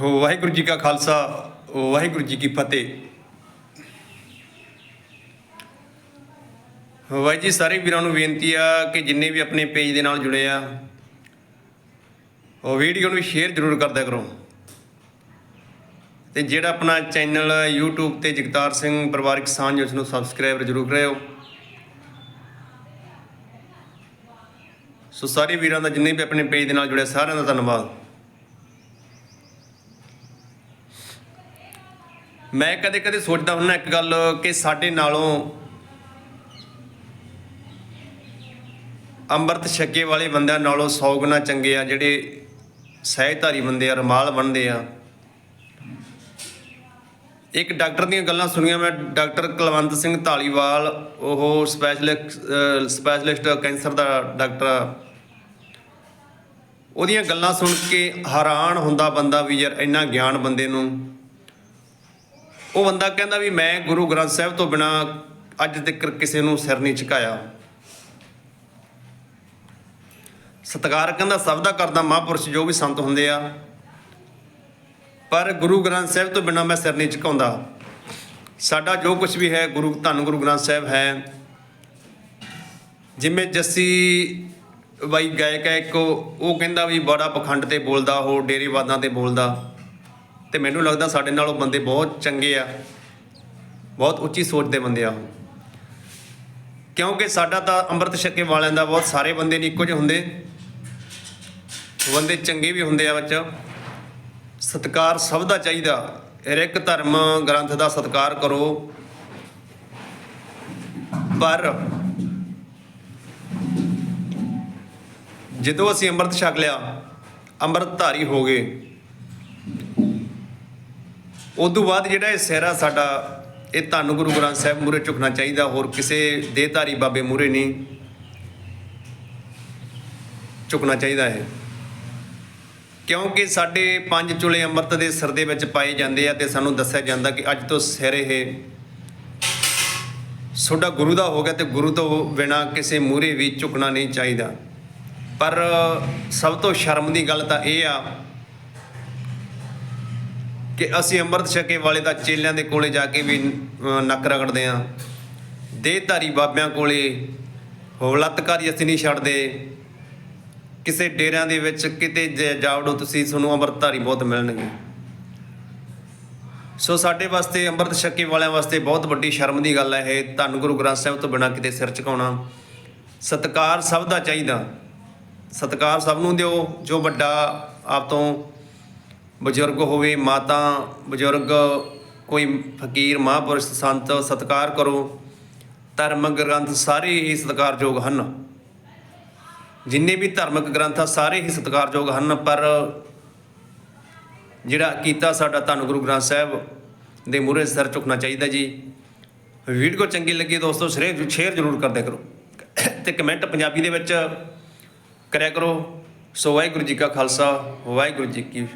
ਵਾਹਿਗੁਰੂ ਜੀ ਕਾ ਖਾਲਸਾ, ਵਾਹਿਗੁਰੂ ਜੀ ਕੀ ਫਤਿਹ। ਵਾਹਿ ਜੀ, ਸਾਰੇ ਵੀਰਾਂ ਨੂੰ ਬੇਨਤੀ ਆ ਕਿ ਜਿੰਨੇ ਵੀ ਆਪਣੇ ਪੇਜ ਦੇ ਨਾਲ ਜੁੜੇ ਆ, ਉਹ ਵੀਡੀਓ ਨੂੰ ਸ਼ੇਅਰ ਜ਼ਰੂਰ ਕਰਦਿਆ ਕਰੋ। ਤੇ ਜਿਹੜਾ ਆਪਣਾ ਚੈਨਲ YouTube ਤੇ ਜਗਤਾਰ ਸਿੰਘ ਪਰਿਵਾਰਕ ਸਾਂਝ ਉਸ ਨੂੰ ਸਬਸਕ੍ਰਾਈਬ ਜ਼ਰੂਰ ਕਰਿਓ। ਸੋ ਸਾਰੇ ਵੀਰਾਂ ਦਾ ਜਿੰਨੇ ਵੀ ਆਪਣੇ ਪੇਜ ਦੇ ਨਾਲ ਜੁੜੇ ਸਾਰਿਆਂ ਦਾ ਧੰਨਵਾਦ। ਮੈਂ ਕਦੇ ਕਦੇ ਸੋਚਦਾ ਹੁੰਦਾ ਇੱਕ ਗੱਲ ਕਿ ਸਾਡੇ ਨਾਲੋਂ ਅੰਮ੍ਰਿਤ ਛੱਕੇ ਵਾਲੇ ਬੰਦਿਆਂ ਨਾਲੋਂ 100 ਗੁਣਾ ਚੰਗੇ ਆ ਜਿਹੜੇ ਸਹਿਧਾਰੀ ਬੰਦੇ ਆ, ਰਮਾਲ ਬਣਦੇ ਆ। ਇੱਕ ਡਾਕਟਰ ਦੀਆਂ ਗੱਲਾਂ ਸੁਣੀਆਂ ਮੈਂ, ਡਾਕਟਰ ਕੁਲਵੰਤ ਸਿੰਘ ਢਾਲੀਵਾਲ ਉਹ ਸਪੈਸ਼ਲਿਸਟ ਸਪੈਸ਼ਲਿਸਟ ਕੈਂਸਰ ਦਾ ਡਾਕਟਰ ਆ। ਉਹਦੀਆਂ ਗੱਲਾਂ ਸੁਣ ਕੇ ਹੈਰਾਨ ਹੁੰਦਾ ਬੰਦਾ ਵੀ ਯਾਰ ਇੰਨਾ ਗਿਆਨ ਬੰਦੇ ਨੂੰ ਉਹ ਬੰਦਾ ਕਹਿੰਦਾ ਵੀ ਮੈਂ ਗੁਰੂ ਗ੍ਰੰਥ ਸਾਹਿਬ ਤੋਂ ਬਿਨਾ ਅੱਜ ਤੱਕ ਕਿਸੇ ਨੂੰ ਸਿਰ ਨਹੀਂ ਝੁਕਾਇਆ। ਸਤਿਕਾਰ ਕਹਿੰਦਾ ਸਭ ਦਾ ਕਰਦਾ ਮਹਾਂਪੁਰਸ਼ ਜੋ ਵੀ ਸੰਤ ਹੁੰਦੇ ਆ, ਪਰ ਗੁਰੂ ਗ੍ਰੰਥ ਸਾਹਿਬ ਤੋਂ ਬਿਨਾ ਮੈਂ ਸਿਰ ਨਹੀਂ ਝੁਕਾਉਂਦਾ। ਸਾਡਾ ਜੋ ਕੁਝ ਵੀ ਹੈ, ਗੁਰੂ ਧੰਨ ਗੁਰੂ ਗ੍ਰੰਥ ਸਾਹਿਬ ਹੈ। ਜਿਵੇਂ ਜੱਸੀ ਬਾਈ ਗਾਇਕ ਹੈ ਇੱਕ, ਉਹ ਕਹਿੰਦਾ ਵੀ ਬੜਾ ਪਖੰਡ ਤੇ ਬੋਲਦਾ, ਉਹ ਡੇਰੀਵਾਦਾਂ ਤੇ ਬੋਲਦਾ। ਤੇ ਮੈਨੂੰ ਲੱਗਦਾ ਸਾਡੇ ਨਾਲ ਉਹ ਬੰਦੇ ਬਹੁਤ ਚੰਗੇ ਆ। ਬਹੁਤ ਉੱਚੀ ਸੋਚ ਦੇ ਬੰਦੇ ਆ ਉਹ। ਕਿਉਂਕਿ ਸਾਡਾ ਤਾਂ ਅੰਮ੍ਰਿਤ ਛਕੇ ਵਾਲਿਆਂ ਦਾ ਬਹੁਤ ਸਾਰੇ ਬੰਦੇ ਨਹੀਂ ਇੱਕੋ ਜਿਹੇ ਹੁੰਦੇ। ਬੰਦੇ ਚੰਗੇ ਵੀ ਹੁੰਦੇ ਆ ਵਿੱਚ। ਸਤਕਾਰ ਸਭ ਦਾ ਚਾਹੀਦਾ। ਹਰ ਇੱਕ ਧਰਮ, ਗ੍ਰੰਥ ਦਾ ਸਤਕਾਰ ਕਰੋ। ਪਰ ਜਦੋਂ ਅਸੀਂ ਅੰਮ੍ਰਿਤ ਛਕ ਲਿਆ ਅੰਮ੍ਰਿਤ ਧਾਰੀ ਹੋ ਗਏ। ਉਸ ਤੋਂ ਬਾਅਦ ਜਿਹੜਾ ਇਹ ਸਿਹਰਾ ਸਾਡਾ, ਇਹ ਧੰਨ ਗੁਰੂ ਗ੍ਰੰਥ ਸਾਹਿਬ ਮੂਰੇ ਝੁਕਣਾ ਚਾਹੀਦਾ, ਹੋਰ ਕਿਸੇ ਦੇਹਧਾਰੀ ਬਾਬੇ ਮੂਰੇ ਨਹੀਂ ਝੁਕਣਾ ਚਾਹੀਦਾ ਹੈ ਕਿਉਂਕਿ ਸਾਡੇ ਪੰਜ ਚੁਲੇ ਅੰਮ੍ਰਿਤ ਦੇ ਸਿਰ ਦੇ ਵਿੱਚ ਪਾਏ ਜਾਂਦੇ ਆ ਤੇ ਸਾਨੂੰ ਦੱਸਿਆ ਜਾਂਦਾ ਕਿ ਅੱਜ ਤੋਂ ਸਿਰ ਇਹ ਤੁਹਾਡਾ ਗੁਰੂ ਦਾ ਹੋ ਗਿਆ ਤੇ ਗੁਰੂ ਤੋਂ ਬਿਨਾ ਕਿਸੇ ਮੂਰੇ ਵੀ ਝੁਕਣਾ ਨਹੀਂ ਚਾਹੀਦਾ। ਪਰ ਸਭ ਤੋਂ ਸ਼ਰਮ ਦੀ ਗੱਲ ਤਾਂ ਇਹ ਆ ਕਿ ਅਸੀਂ ਅੰਮ੍ਰਿਤ ਛਕੇ ਵਾਲੇ ਦਾ ਚੇਲਿਆਂ ਦੇ ਕੋਲੇ ਜਾ ਕੇ ਵੀ ਨੱਕ ਰਗੜਦੇ ਆ ਦੇਹਧਾਰੀ ਬਾਬਿਆਂ ਕੋਲੇ ਹਵਲਤਕਾਰੀ ਅਸੀਂ ਨਹੀਂ ਛੱਡਦੇ। ਕਿਸੇ ਡੇਰਿਆਂ ਦੇ ਵਿੱਚ ਕਿਤੇ ਜ- ਜਾਵੜੋ, ਤੁਸੀਂ ਤੁਹਾਨੂੰ ਅੰਮ੍ਰਿਤਧਾਰੀ ਬਹੁਤ ਮਿਲਣਗੇ। ਸੋ ਸਾਡੇ ਵਾਸਤੇ ਅੰਮ੍ਰਿਤ ਛਕੇ ਵਾਲਿਆਂ ਵਾਸਤੇ ਬਹੁਤ ਵੱਡੀ ਸ਼ਰਮ ਦੀ ਗੱਲ ਹੈ ਇਹ। ਧੰਨ ਗੁਰੂ ਗ੍ਰੰਥ ਸਾਹਿਬ ਤੋਂ ਬਿਨਾਂ ਕਿਤੇ ਸਿਰ ਝੁਕਾਉਣਾ। ਸਤਕਾਰ ਸਭ ਦਾ ਚਾਹੀਦਾ। ਸਤਕਾਰ ਸਭ ਨੂੰ ਦਿਓ, ਜੋ ਵੱਡਾ ਆਪ ਤੋਂ ਬਜ਼ੁਰਗ ਹੋਵੇ, ਮਾਤਾ, ਬਜ਼ੁਰਗ, ਕੋਈ ਫਕੀਰ, ਮਹਾਂਪੁਰਸ਼, ਸੰਤ, ਸਤਕਾਰ ਕਰੋ। ਧਰਮ ਗ੍ਰੰਥ ਸਾਰੇ ਹੀ ਸਤਿਕਾਰਯੋਗ ਹਨ। ਜਿੰਨੇ ਵੀ ਧਾਰਮਿਕ ਗ੍ਰੰਥ ਆ, ਸਾਰੇ ਹੀ ਸਤਿਕਾਰਯੋਗ ਹਨ, ਪਰ ਜਿਹੜਾ ਕੀਤਾ ਸਾਡਾ ਧੰਨ ਗੁਰੂ ਗ੍ਰੰਥ ਸਾਹਿਬ ਦੇ ਮੂਹਰੇ ਸਿਰ ਝੁਕਣਾ ਚਾਹੀਦਾ ਜੀ। ਵੀਡੀਓ ਚੰਗੀ ਲੱਗੀ ਦੋਸਤੋ, ਸ਼ੇਅਰ ਸ਼ੇਅਰ ਜ਼ਰੂਰ ਕਰਦੇ ਕਰੋ। ਤੇ ਕਮੈਂਟ ਪੰਜਾਬੀ ਦੇ ਵਿੱਚ ਕਰਿਆ ਕਰੋ। ਸੋ ਵਾਹਿਗੁਰੂ ਜੀ ਕਾ ਖਾਲਸਾ, ਵਾਹਿਗੁਰੂ ਜੀ ਕੀ